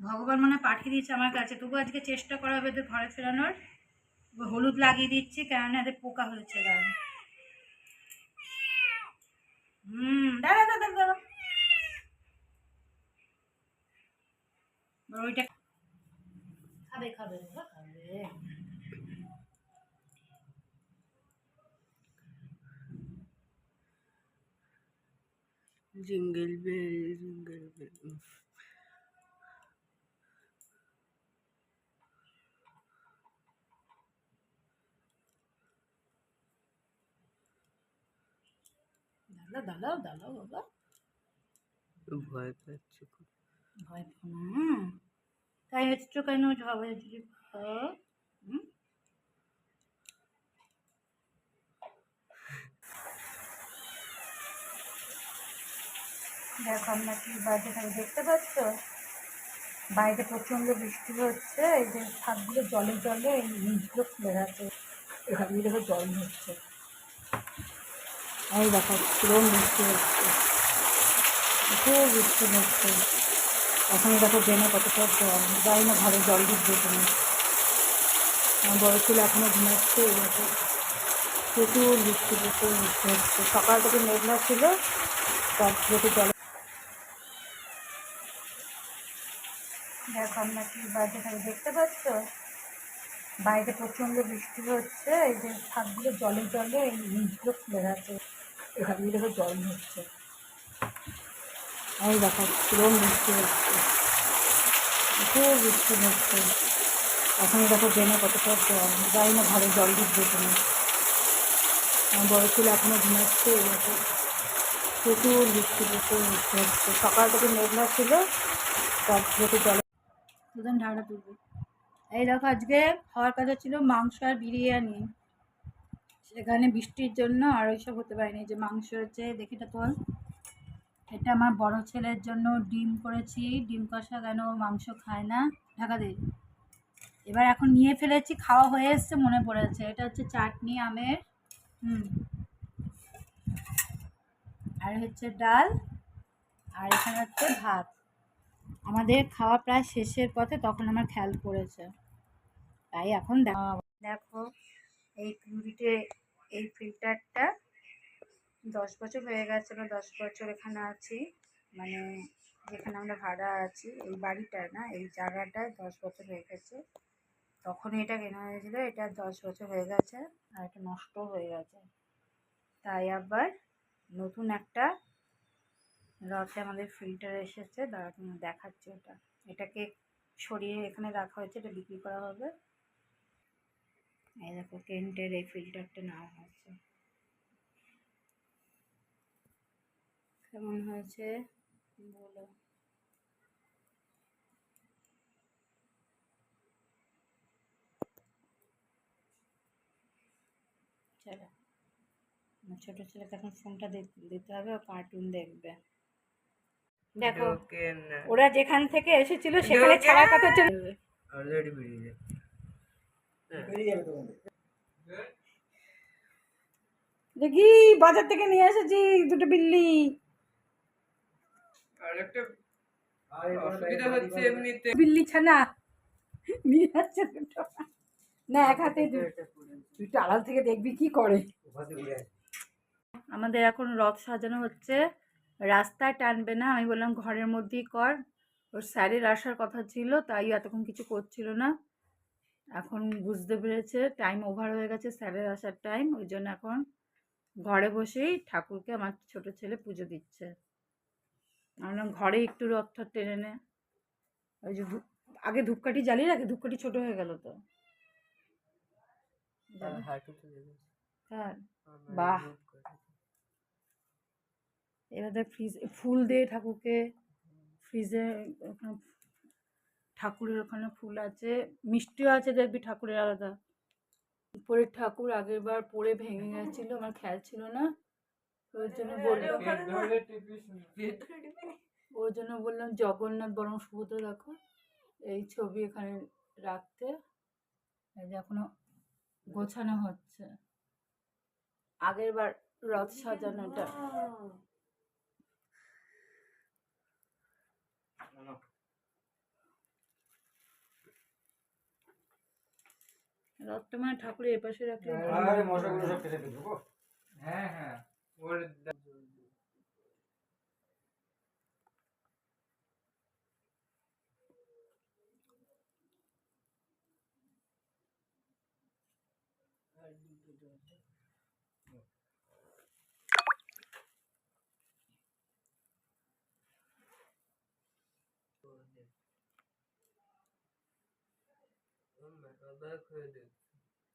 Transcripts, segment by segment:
ভগবান মানে পাঠিয়ে দিয়েছে আমার কাছে। তবু আজকে চেষ্টা করা হবে এদের ঘরে ফেরানোর। হলুদ লাগিয়ে দিচ্ছি, কেননা এদের পোকা হয়েছে গায়ে হুম, দাঁড়া দাঁড়া এবার ওইটা জিঙ্গল বেল জিঙ্গল বেল দাঁড়াও দাঁড়াও দাঁড়াও বাবা। ভয় পাচ্ছে ভয় পেও না তাই হচ্ছে কেন? যদি হুম? দেখো আমরা কি থেকে দেখতে পাচ্ছ? বাইরে প্রচণ্ড বৃষ্টি হচ্ছে এই যে ছাদগুলো জলে জলে এই নিচগুলো খুলে গেছে। এখান দেখো জল হচ্ছে এই দেখো কিরম বৃষ্টি হচ্ছে খুব বৃষ্টি হচ্ছে এখন দেখো ড্রেনে কতটা জল যাই না ঘরে জল ঢুকবে তুমি আমার বড় ছেলে এখনও ঘুমাচ্ছে এই দেখো প্রচুর বৃষ্টি প্রচুর বৃষ্টি হচ্ছে সকাল থেকে মেঘলা ছিল তার থেকে জল দেখো আমরা কি বাইরে থেকে দেখতে পাচ্ছ বাইরে প্রচণ্ড বৃষ্টি হচ্ছে, এই যে ছাদগুলো জলে জলে এই নিচগুলো খুলে গেছে। এখান দিয়ে দেখো জল হচ্ছে এই দেখো কিরম বৃষ্টি হচ্ছে। খুব বৃষ্টি হচ্ছে। এখন দেখো ড্রেনে কতটা জল যাই না ঘরে জল ঢুকবে তুমি আমার বড় ছেলে এখনও ঘুমাচ্ছে দেখো। প্রচুর বৃষ্টি প্রচুর বৃষ্টি হচ্ছে। সকাল থেকে মেঘলা ছিল, তার থেকে জল দুজন ঢাকা তুলবে এই দেখো, আজকে খাওয়ার কথা ছিল মাংস আর বিরিয়ানি। সেখানে বৃষ্টির জন্য আর ওইসব হতে পারেনি। যে মাংস হচ্ছে দেখিটা তোল। এটা আমার বড় ছেলের জন্য ডিম করেছি। ডিম কষা কেন মাংস খায় না? ঢাকা দে। এবার এখন নিয়ে ফেলেছি, খাওয়া হয়ে এসছে, মনে পড়েছে এটা হচ্ছে চাটনি, আমের, হুম। আর হচ্ছে ডাল, আর এখানে হচ্ছে ভাত। আমাদের খাওয়া প্রায় শেষের পথে তখন আমার খেয়াল পড়েছে। তাই এখন দেখো। এই পিউরিটে এই ফিল্টারটা দশ বছর হয়ে গেছে গেছিল দশ বছর এখানে আছি। মানে যেখানে আমরা ভাড়া আছি, এই বাড়িটা না, এই জায়গাটায় দশ বছর হয়ে গেছে। তখন এটা কেনা হয়েছিল, এটা দশ বছর হয়ে গেছে, আর এটা নষ্ট হয়ে গেছে। তাই আবার নতুন একটা রথে আমাদের ফিল্টার এসেছে দাঁড়া দেখাচ্ছি ওটা। এটাকে সরিয়ে এখানে রাখা হয়েছে, এটা বিক্রি করা হবে। এই দেখো কেন্টের এই ফিল্টারটা নেওয়া হয়েছে। কেমন হয়েছে? বলো। চলো। আমার ছোটো ছেলেকে এখন ফোনটা দিতে হবে ও কার্টুন দেখবে। দেখো ওরা যেখান থেকে এসেছিল সেখানে ছাড়ার কথা চলে অলরেডি বেরিয়ে দেখি বাজার থেকে নিয়ে এসেছি দুটো বিল্লি। আর একটা অসুবিধা হচ্ছে এমনিতে। বিল্লি ছানা। নিয়ে যাচ্ছে দুটো। না এক হাতে দুটো আড়াল থেকে দেখবি কি করে। আমাদের এখন রথ সাজানো হচ্ছে। রাস্তায় টানবে না আমি বললাম ঘরের মধ্যেই কর। ওর স্যারের আসার কথা ছিল তাই এতক্ষণ কিছু করছিল না। এখন বুঝতে পেরেছে টাইম ওভার হয়ে গেছে স্যারের আসার টাইম ওই জন্য এখন ঘরে বসেই ঠাকুরকে আমার ছোট ছেলে পুজো দিচ্ছে। আমরা ঘরে একটু রথ টেনে নে। ওই যে আগে ধূপকাঠি জ্বালিয়ে রাখে ধূপকাঠি ছোট হয়ে গেল তো। হ্যাঁ বাহ। এবার দেখ ফ্রিজ ফুল দিয়ে ঠাকুরকে ফ্রিজে ঠাকুরের ওখানে ফুল আছে মিষ্টিও আছে দেখবি ঠাকুরের আলাদা। উপরের ঠাকুর আগের বার পড়ে ভেঙে গেছিল আমার খেয়াল ছিল না। ওই জন্য বললাম ওই জন্য বললাম জগন্নাথ বরং সুভদ্রা দেখো। এই ছবি এখানে রাখতে। এখনও গোছানো হচ্ছে। আগের বার রথ সাজানোটা। রথটা মানে ঠাকুরের এপাশে রাখলে আরে মশাগুলো সব কেটে ফেলব হ্যাঁ হ্যাঁ। ওর দা-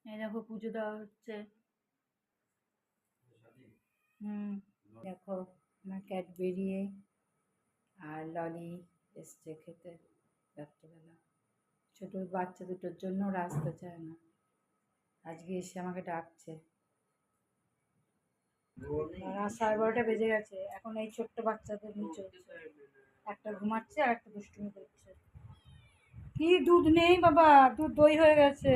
এই দেখো পুজো দেওয়া হচ্ছে। হুম দেখো আমার ক্যাট বেরিয়ে আর ললি এসছে খেতে রাত্রেবেলা। ছোটো বাচ্চা দুটোর জন্য ওরা আসতে চায় না। আজকে এসে আমাকে ডাকছে। রাত সাড়ে বারোটা বেজে গেছে। এখন এই ছোট্ট বাচ্চাদের নিয়ে চলছে একটা ঘুমাচ্ছে আর একটা দুষ্টুমি করছে। কি দুধ নেই বাবা? দুধ দই হয়ে গেছে।